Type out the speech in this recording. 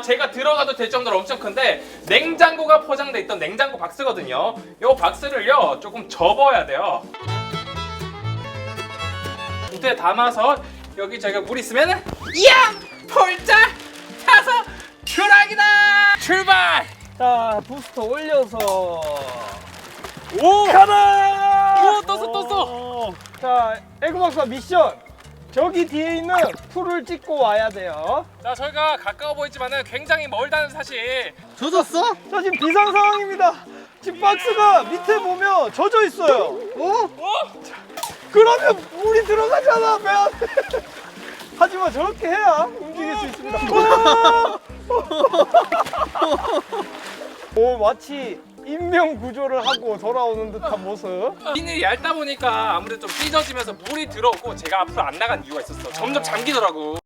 자, 제가 들어가도 될 정도로 엄청 큰데 냉장고가 포장돼 있던 냉장고 박스거든요. 요 박스를요 조금 접어야 돼요. 무대에 담아서 여기 저기가 물 있으면은 이야 폴짝 타서 추락이다. 출발. 자 부스터 올려서 오. 가라 오, 떴어, 떴어. 자 에그박사 미션 저기 뒤에 있는 풀을 찍고 와야 돼요 자, 저희가 가까워 보이지만은 굉장히 멀다는 사실. 젖었어? 자 지금 비상 상황입니다 지금 박스가 밑에 보면 젖어 있어요 어? 어? 그러면 물이 들어가잖아 배 안에 하지만 저렇게 해야 움직일 수 있습니다 오 마치 인명 구조를 하고 돌아오는 듯한 모습 비닐이 얇다 보니까 아무래도 좀 찢어지면서 물이 들어오고 제가 앞으로 안 나간 이유가 있었어. 점점 잠기더라고.